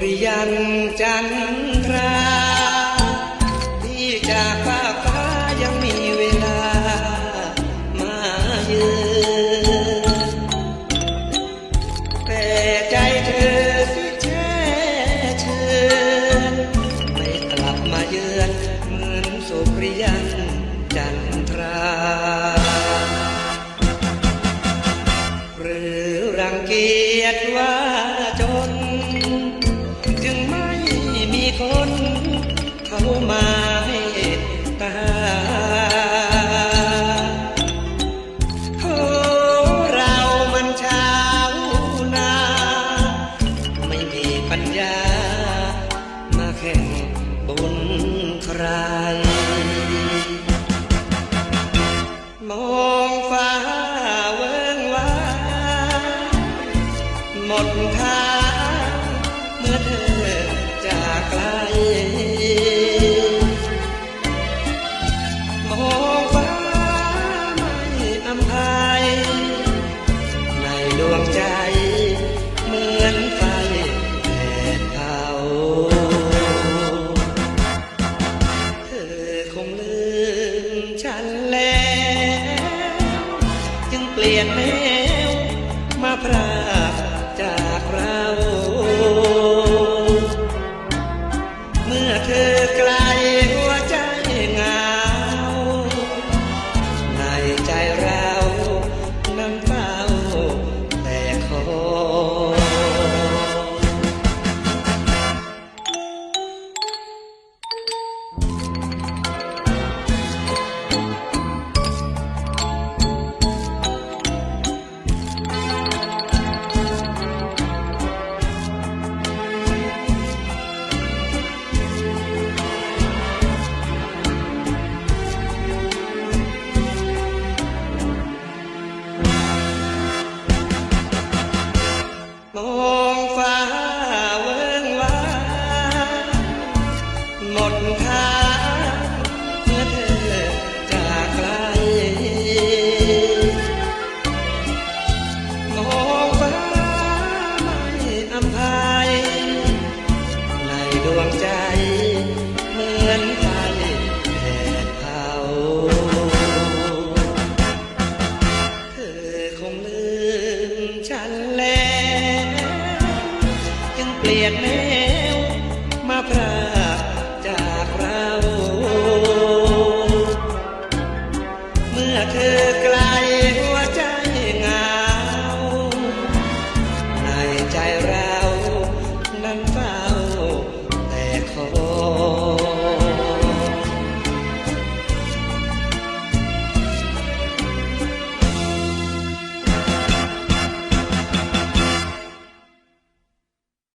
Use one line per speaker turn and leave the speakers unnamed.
กันจันทราที่จากฟ้าฟ้ายังมีเวลามาเยือนแต่ใจเธอสิแช่เชือนไม่กลับมาเยือนเหมือนสุริยันจันทราหรือรังเกียจว่า มองฟ้าเวิงวางหมดทางเมื่อเธอจากไกล มองฟ้าไม่อำพายในดวงใจเหมือนไฟแผดเผาเธอคงลืมฉันแล้ว ลี่ยนแมวมาพรากจาก ฉันแล้วจึงเปลี่ยนแน